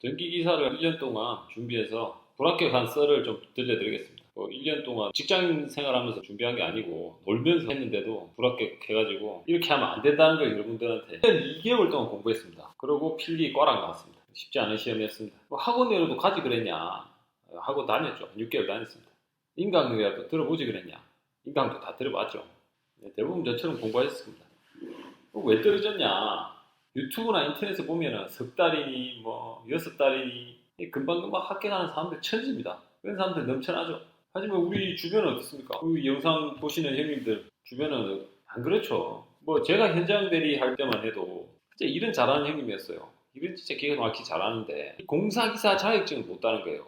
전기 기사를 1년 동안 준비해서 불합격한 썰을 좀 들려드리겠습니다. 뭐 1년 동안 직장 생활하면서 준비한 게 아니고 놀면서 했는데도 불합격해가지고 이렇게 하면 안 된다는 걸 여러분들한테 1년 2개월 동안 공부했습니다. 그리고 필기 꽈락 나왔습니다. 쉽지 않은 시험이었습니다. 뭐 학원이라도 가지 그랬냐? 하고 다녔죠. 6개월 다녔습니다. 인강이라도 들어보지 그랬냐? 인강도 다 들어봤죠. 네, 대부분 저처럼 공부했습니다. 그거 왜 떨어졌냐? 유튜브나 인터넷에 보면은 석 달이니 뭐 여섯 달이니 금방금방 합격하는 사람들 천지입니다. 그런 사람들 넘쳐나죠. 하지만 우리 주변은 어떻습니까? 우리 영상 보시는 형님들 주변은 안 그렇죠. 뭐 제가 현장 대리 할 때만 해도 진짜 일은 잘하는 형님이었어요. 일은 진짜 기가 막히게 잘하는데 공사기사 자격증을 못 따는 거예요.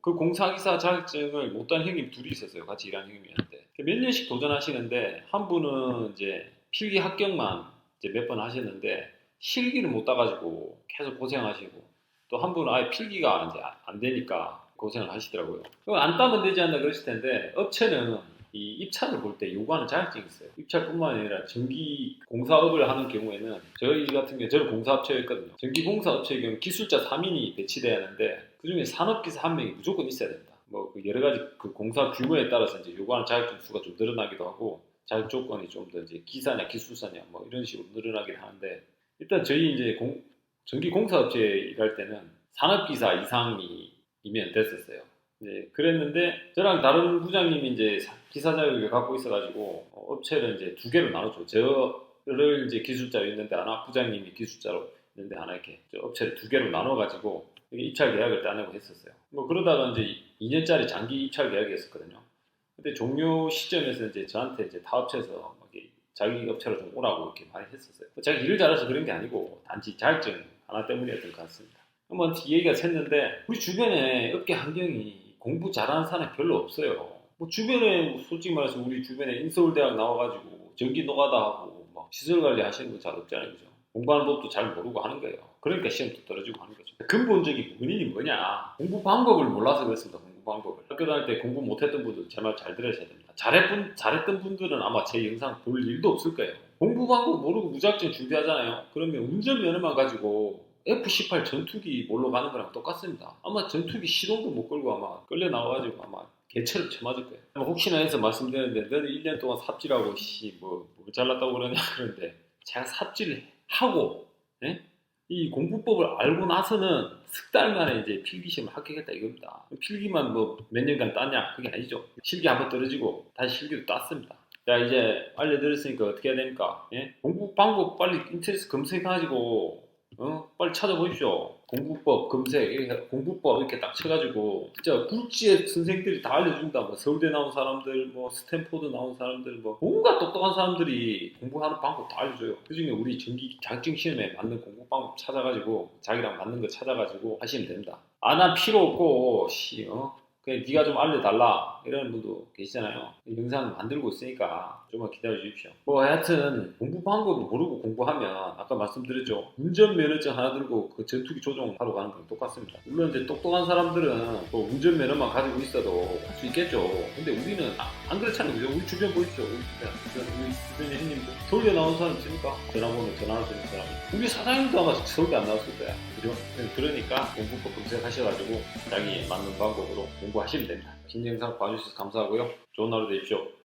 그 공사기사 자격증을 못 따는 형님 둘이 있었어요. 같이 일하는 형님이었는데 몇 년씩 도전하시는데 한 분은 이제 필기 합격만 몇 번 하셨는데 실기를 못 따가지고 계속 고생하시고 또 한 분은 아예 필기가 이제 안 되니까 고생을 하시더라고요. 그거 안 따면 되지 않나 그러실 텐데 업체는 이 입찰을 볼 때 요구하는 자격증이 있어요. 입찰뿐만 아니라 전기 공사업을 하는 경우에는 저희 같은 경우 저는 공사업체였거든요. 전기 공사업체의 경우 기술자 3인이 배치돼야 하는데 그중에 산업기사 한 명이 무조건 있어야 된다. 뭐그 여러 가지 그 공사 규모에 따라서 이제 요구하는 자격증 수가 좀 늘어나기도 하고 자격 조건이 좀 더 이제 기사냐 기술사냐 뭐 이런 식으로 늘어나긴 하는데 일단 저희 이제 공, 전기 공사업체에 일할 때는 산업기사 이상이면 됐었어요. 네, 그랬는데 저랑 다른 부장님이 이제 기사 자격을 갖고 있어가지고 어, 업체를 이제 두 개로 나눴죠. 저를 이제 기술자로 있는데 하나, 부장님이 기술자로 있는데 하나 이렇게 저 업체를 두 개로 나눠가지고 입찰 계약을 따내고 했었어요. 뭐 그러다가 이제 2년짜리 장기 입찰 계약이었었거든요. 근데 종료 시점에서 이제 저한테 이제 타 업체에서 막 이렇게 자기 업체로 좀 오라고 이렇게 많이 했었어요. 자기 일을 잘해서 그런 게 아니고 단지 자격증 하나 때문이었던 것 같습니다. 한번 얘기가 샜는데 우리 주변에 업계 환경이 공부 잘하는 사람이 별로 없어요. 뭐 주변에 솔직히 말해서 우리 주변에 인서울대학 나와가지고 전기 노가다 하고 막 시설 관리 하시는 분 잘 없잖아요, 그죠? 공부하는 법도 잘 모르고 하는 거예요. 그러니까 시험도 떨어지고 하는 거죠. 근본적인 원인이 뭐냐? 공부 방법을 몰라서 그렇습니다. 공부 방법을. 학교 다닐 때 공부 못했던 분들 제 말 잘 들으셔야 됩니다. 잘했던, 잘했던 분들은 아마 제 영상 볼 일도 없을 거예요. 공부 방법 모르고 무작정 준비하잖아요. 그러면 운전면허만 가지고 F-18 전투기 몰러 가는 거랑 똑같습니다. 아마 전투기 시동도 못 걸고 아마 끌려 나와가지고 아마 개처럼 쳐맞을 거예요. 아마 혹시나 해서 말씀드렸는데 너는 1년 동안 삽질하고 씨뭐 뭐 잘났다고 그러냐 그러는데 제가 삽질을 하고 예? 이 공부법을 알고 나서는 석 달 만에 이제 필기 시험을 합격했다 이겁니다. 필기만 뭐 몇 년간 땄냐 그게 아니죠. 실기 한번 떨어지고 다시 실기도 땄습니다. 자 이제 알려드렸으니까 어떻게 해야 됩니까? 예? 공부 방법 빨리 인터넷 검색해가지고 어? 빨리 찾아보십시오. 공부법 검색, 공부법 이렇게 딱 쳐가지고 진짜 굴지의 선생들이 다 알려준다. 뭐 서울대 나온 사람들, 뭐 스탠포드 나온 사람들, 뭐 온갖 똑똑한 사람들이 공부하는 방법 다 알려줘요. 그중에 우리 전기 자격증 시험에 맞는 공부 방법 찾아가지고 자기랑 맞는 거 찾아가지고 하시면 됩니다. 아난 필요 없고 씨, 어? 그냥 네가 좀 알려달라 이러는 분도 계시잖아요. 영상 만들고 있으니까 좀만 기다려 주십시오. 뭐 하여튼 공부 방법을 모르고 공부하면 아까 말씀드렸죠. 운전면허증 하나 들고 그 전투기 조종 하러 가는 거랑 똑같습니다. 물론 이제 똑똑한 사람들은 뭐 운전면허만 가지고 있어도 할 수 있겠죠. 근데 우리는 아- 안 그렇잖아요. 그죠? 우리 주변 보십시오. 우리 주변, 우리 주변의 형님들 서울대 나온 사람 있습니까? 전화번호 전화할 수 있는 사람이. 우리 사장님도 아마 서울대 안 나왔을 거야. 그죠? 그러니까 공부법 검색하셔가지고 자기 맞는 방법으로 공부 하시면 됩니다. 긴 영상 봐주셔서 감사하고요. 좋은 하루 되십시오.